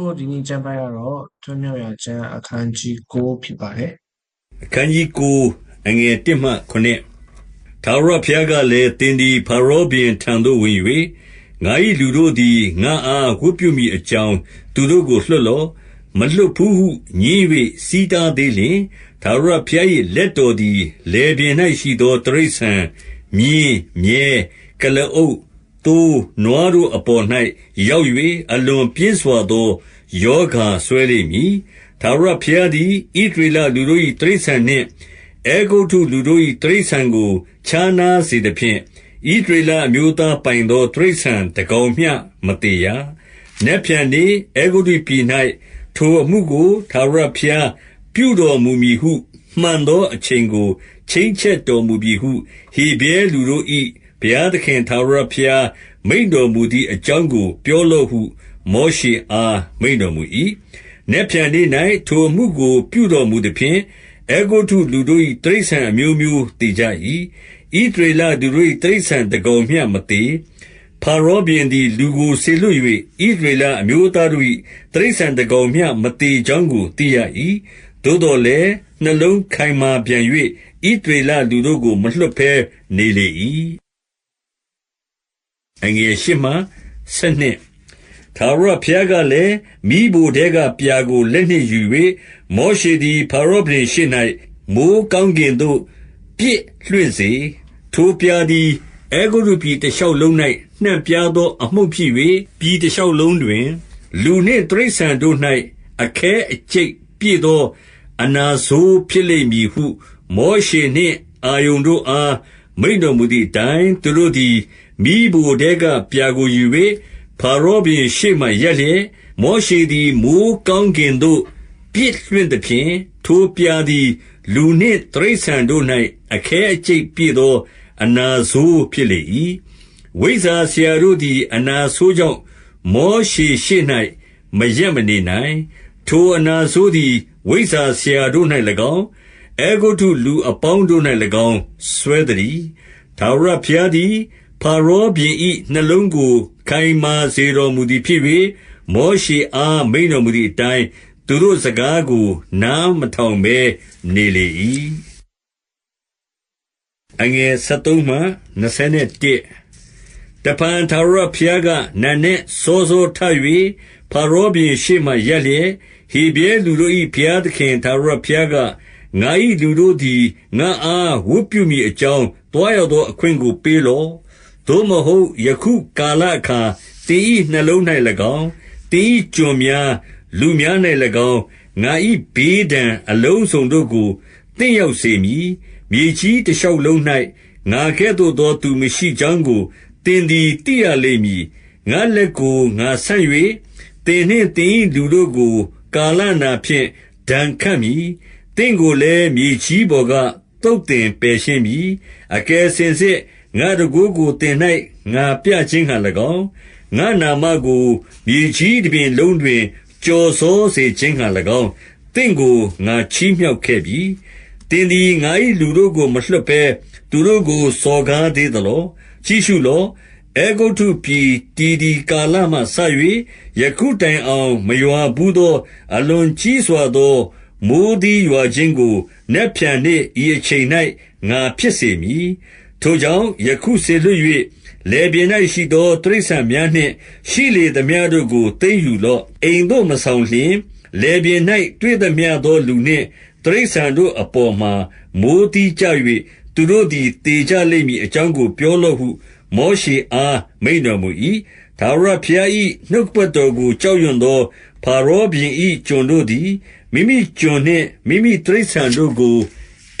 ခုဒီနေ့ကျမ်းပိုင်းကတော့ထွမြောက်ရာကျမ်းအခန်းကြီး9ဖြစ်ပါတယ်အခန်းကြီး9အငယ်1မှ9ထာဝရဘုရားကလည်းတင်းဒီဖာရောဘင်ထံသို့ဝင်၍ငါ၏လူတို့သည်ငါအားဝတ်ပြုမိအကြောင်းသူတို့ကိုလွှတ်လော့မလွတ်ဘူးဟုညင်း၍စီးတားသေးလျင်ထာဝရဘုရား၏လက်တော်သည်လေပြင်း၌ရှိသောတရိษံမြင်းမြဲကလအုပ် သိုးနွားတို့အပေါ်၌ရောက်၍အလွန်ပြင်းစွာသောယောဂါဆွဲလိမ့်မည် ထာဝရဘုရားသည် ဣသရေလလူတို့၏တိရစ္ဆာန်နှင့် အဲဂုတ္တုလူတို့၏တိရစ္ဆာန်ကို ခြားနားစေသဖြင့် ဣသရေလအမျိုးသားပိုင်သော တိရစ္ဆာန်တကောင်မျှ မသေရ။နက်ဖြန်နေ့အဲဂုတ္တုပြည်၌ထိုအမှုကို ထာဝရဘုရား ပြုတော်မူမည်ဟု မှန်သောအချိန်ကို ချိန်ချက်တော်မူပြီဟု ဟေဗြဲလူတို့၏ဘုရားသခင် ထာဝရဘုရား မိန့်တော်မူသည့်အကြောင်းကို ပြောလော့ဟု မောရှေအား မိန့်တော်မူ၏။နက်ဖြန်နေ့၌ထိုအမှုကို ပြုတော်မူသဖြင့်၊အဲဂုတ္တုလူတို့၏တိရစ္ဆာန်အမျိုးမျိုးသေကြ၏။ဣသရေလလူတို့၏တိရစ္ဆာန်တကောင်မျှမသေ။ဖာရောဘုရင်သည် လူကိုစေလွှတ်၍ဣသရေလအမျိုးသားတို့၏တိရစ္ဆာန်တကောင်မျှ မသေကြောင်းကို သိရ၏။သို့သော်လည်းနှလုံးခိုင်မာပြန်၍ဣသရေလလူတို့ကို မလွှတ်ဘဲနေလေ၏။ ထာဝရဘုရားကလည်း၊မီးဖိုထဲကပြာကို လက်နှင့်ယူ၍မောရှေသည်ဖာရောဘုရင်ရှေ့၌မိုဃ်းကောင်းကင်သို့ ပစ်လွှင့်စေ။ထိုပြာသည် အဲဂုတ္တုပြည်တရှောက်လုံး၌နှံ့ပြားသော အမှုန့်ဖြစ်၍၊ပြည်တရှောက်လုံးတွင် လူနှင့် တိရစ္ဆာန်တို့၌အခဲအကျိတ်ပြည့်သော အနာဆိုးဖြစ်လိမ့်မည်ဟု မောရှေနှင့် အာရုန်တို့အား မိန့်တော်မူသည်အတိုင်း၊သူတို့သည် မီးဖိုထဲကပြာကိုယူ၍ဖာရောဘုရင်ရှေ့မှာရပ်လျက်၊မောရှေသည် မိုဃ်းကောင်းကင်သို့ ပစ်လွှင့်သဖြင့်၊ထိုပြာသည် လူနှင့်တိရစ္ဆာန်တို့၌အခဲအကျိတ်ပြည့်သော အနာဆိုးဖြစ်လေ၏။ဝိဇ္ဇာဆရာတို့သည် အနာဆိုးကြောင့် မောရှေရှေ့၌မရပ်မနေနိုင်။ထိုအနာဆိုးသည် ဝိဇ္ဇာဆရာတို့၌၎င်း၊အဲဂုတ္တုလူအပေါင်းတို့၌၎င်း စွဲသတည်း။ ထာဝရဘုရားသည်ဖာရောဘုရင်၏နှလုံးကို ခိုင်မာစေတော်မူသည်ဖြစ်၍၊မောရှေအား မိန့်တော်မူသည်အတိုင်း သူတို့စကားကို နားမထောင်ဘဲ နေလေ၏။တဖန်ထာဝရဘုရားက၊နံနက်စောစောထ၍ဖာရောဘုရင်ရှေ့မှာ ရပ်လျက်၊ဟေဗြဲလူတို့၏ဘုရားသခင် ထာဝရဘုရားက၊ငါ၏လူတို့သည် ငါ့အား ဝတ်ပြုမည်အကြောင်း သွားရသောအခွင့်ကို ပေးလော့။သို့မဟုတ် ယခုကာလအခါ သင်၏နှလုံး၌၎င်း၊သင်၏ကျွန်များ၊လူများ၌၎င်း၊ငါ၏ဘေးဒဏ်အလုံးစုံတို့ကို သင့်ရောက်စေမည်။မြေကြီးတရှောက်လုံး၌ငါကဲ့သို့သောသူမရှိကြောင်းကို သင်သည် သိရလိမ့်မည်။ငါ့လက်ကိုငါဆန့်၍သင်နှင့်သင်၏လူတို့ကို ကာလနာဖြင့် ဒဏ်ခတ်မည်။သင့်ကိုလည်း မြေကြီးပေါ်က သုတ်သင်ပယ်ရှင်းမည်။အကယ်စင်စစ်ငါ့တန်ခိုးကို သင်၌ငါပြခြင်းငှါ၎င်း၊ငါ့နာမကို မြေကြီးတပြင်လုံးတွင် ကျော်စောစေခြင်းငှါ၎င်း သင့်ကို ငါချီးမြှောက်ခဲ့ပြီ။သင်သည် ငါ၏လူတို့ကို မလွှတ်ဘဲ သူတို့ကို စော်ကားသေးသလော။ကြည့်ရှုလော့။အဲဂုတ္တုပြည်တည်သည်ကာလမှစ၍ယခုတိုင်အောင် မရွာဘူးသော အလွန်ကြီးစွာသော မိုဃ်းသီးရွာခြင်းကို နက်ဖြန်နေ့ဤအချိန်၌ငါဖြစ်စေမည်။ထိုကြောင့် ယခုစေလွှတ်၍လယ်ပြင်၌ရှိသော တိရစ္ဆာန်များနှင့် ရှိလေသမျှတို့ကို သိမ်းယူလော့။အိမ်သို့မဆောင်လျှင်၊လယ်ပြင်၌တွေ့သမျှသောလူနှင့် တိရစ္ဆာန်တို့အပေါ်မှာ မိုဃ်းသီးကျ၍သူတို့သည် သေကြလိမ့်မည်အကြောင်းကို ပြောလော့ဟု မောရှေအား မိန့်တော်မူ၏။ထာဝရဘုရား၏နှုတ်ကပတ်တော်ကို ကြောက်ရွံ့သောဖာရောဘုရင်၏ကျွန်တို့သည် မိမိကျွန်နှင့် မိမိတိရစ္ဆာန်တို့ကို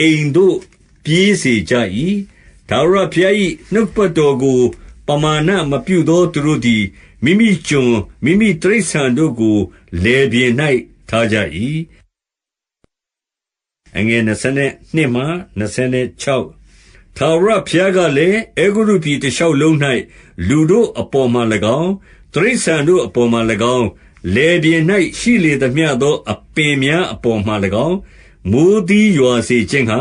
အိမ်သို့ပြေးစေကြ၏။ထာဝရဘုရား၏နှုတ်ကပတ်တော်ကို ပမာဏမပြုသော သူတို့သည် မိမိကျွန်၊မိမိတိရစ္ဆာန်တို့ကို လယ်ပြင်၌ထားကြ၏။ထာဝရဘုရားကလည်း၊အဲဂုတ္တုပြည်တရှောက်လုံး၌လူတို့အပေါ်မှာ၎င်း၊တိရစ္ဆာန်တို့အပေါ်မှာ၎င်း၊ လယ်ပြင်၌ရှိလေသမျှသော အပင်များအပေါ်မှာ၎င်း၊မိုဃ်းသီးရွာစေခြင်းငှါ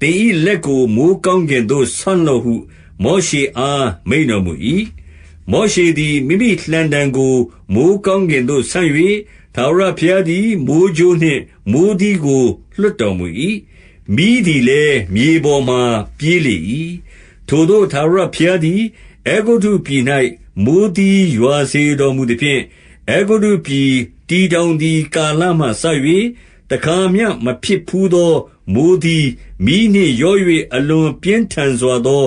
သင်၏လက်ကို မိုဃ်းကောင်းကင်သို့ဆန့်လော့ဟု မောရှေအား မိန့်တော်မူ၏။မောရှေသည် မိမိလှံတံကို မိုဃ်းကောင်းကင်သို့ ဆန့်၍၊ထာဝရဘုရားသည် မိုဃ်းကြိုးနှင့် မိုဃ်းသီးကို လွှတ်တော်မူ၏။မီးသည်လည်း မြေပေါ်မှာ ပြေးလေ၏။ထိုသို့ ထာဝရဘုရားသည် အဲဂုတ္တုပြည်၌မိုဃ်းသီးရွာစေတော်မူသဖြင့်၊ အဲဂုတ္တုပြည်တည်ထောင်သည်ကာလမှစ၍တခါမျှမဖြစ်ဘူးသော မိုဃ်းသီး၊မီးနှင့်ရော၍အလွန်ပြင်းထန်စွာသော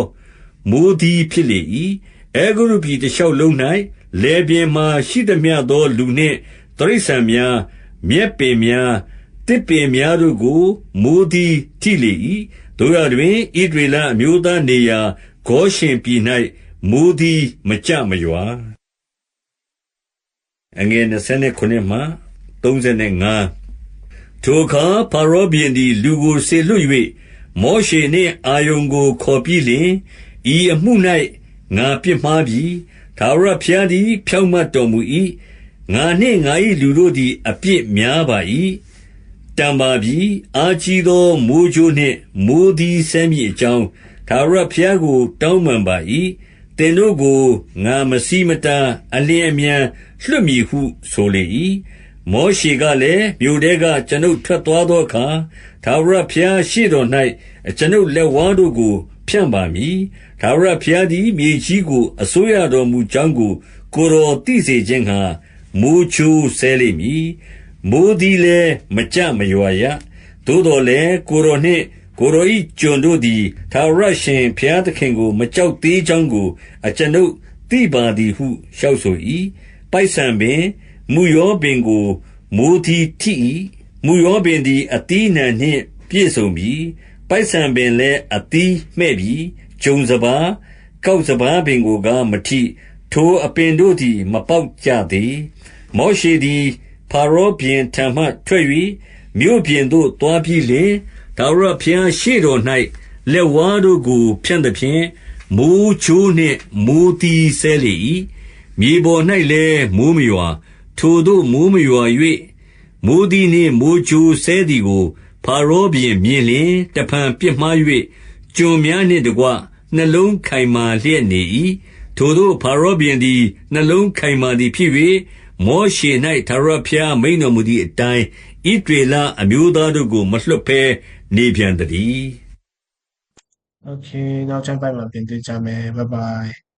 မိုဃ်းသီးဖြစ်လေ၏။အဲဂုတ္တုပြည်တရှောက်လုံး၌လယ်ပြင်မှာ ရှိသမျှသောလူနှင့် တိရစ္ဆာန်များ၊မြက်ပင်များ၊သစ်ပင်များတို့ကို မိုဃ်းသီးထိလေ၏။သို့ရာတွင် ဣသရေလအမျိုးသားနေရာ ဂေါရှင်ပြည်၌မိုဃ်းသီးမကျမရွာ။ ထိုအခါ ဖာရောဘုရင်သည် လူကိုစေလွှတ်၍၊မောရှေနှင့်အာရုန်ကို ခေါ်ပြီးလျှင်၊ဤအမှု၌ငါပြစ်မှားပြီ။ထာဝရဘုရားသည် ဖြောင့်မတ်တော်မူ၏။ငါနှင့်ငါ၏လူတို့သည် အပြစ်များပါ၏။တန်ပါပြီ။အားကြီးသော မိုဃ်းကြိုးနှင့် မိုဃ်းသီးစဲမည်အကြောင်း ထာဝရဘုရားကို တောင်းပန်ပါ၏။သင်တို့ကို ငါမဆီးမတား၊အလျင်အမြန် လွှတ်မည်ဟုဆိုလေ၏။မောရှေကလည်း၊မြို့ထဲကအကျွန်ုပ်ထွက်သွားသောအခါ၊ထာဝရဘုရားရှေ့တော်၌အကျွန်ုပ်လက်ဝါးတို့ကို ဖြန့်ပါမည်။ထာဝရဘုရားသည် မြေကြီးကို အစိုးရတော်မူကြောင်းကို ကိုယ်တော်သိစေခြင်းငှါ မိုဃ်းကြိုးစဲလိမ့်မည်။မိုဃ်းသီးလည်းမကျမရွာရ။သို့သော်လည်း၊ကိုယ်တော်နှင့် ကိုယ်တော်၏ကျွန်တို့သည် ထာဝရအရှင်ဘုရားသခင်ကို မကြောက်သေးကြောင်းကို အကျွန်ုပ်သိပါသည်ဟု လျှောက်ဆို၏။ ပိုက်ဆန်ပင်၊မုယောပင်ကို မိုဃ်းသီးထိ၏။မုယောပင်သည် အသီးအနှံနှင့် ပြည့်စုံပြီ။ပိုက်ဆန်ပင်လည်း အသီးမှည့်ပြီ။ဂျုံစပါး၊ကောက်စပါးပင်ကိုကား မထိ။ထိုအပင်တို့သည် မပေါက်ကြသေး။မောရှေသည်ဖာရောဘုရင်ထံမှထွက်၍မြို့ပြင်သို့ သွားပြီးလျှင်၊ထာဝရဘုရားရှေ့တော်၌လက်ဝါးတို့ကို ဖြန့်သဖြင့်၊မိုဃ်းကြိုးနှင့် မိုဃ်းသီးစဲလေ၏။ မြေပေါ်၌လည်းမိုဃ်းမရွာ၊ထိုသို့မိုဃ်းမရွာ၍မိုဃ်းသီးနှင့် မိုဃ်းကြိုးစဲသည်ကို ဖါရောဘုရင်မြင်လျှင် တဖန်ပြစ်မှား၍ကျွန်များနှင့်တကွ နှလုံးခိုင်မာလျက်နေ၏။ထိုသို့ဖါရောဘုရင်သည် နှလုံးခိုင်မာသည်ဖြစ်၍၊မောရှေ၌ထာဝရဘုရားမိန့်တော်မူသည်အတိုင်း၊ဣသရေလအမျိုးသားတို့ကို မလွှတ်ဘဲနေပြန်သတည်း။ Okay နောက်ကျမ်းပိုက်မှာ ပြန်တွေ့ကြမယ်။ Bye Bye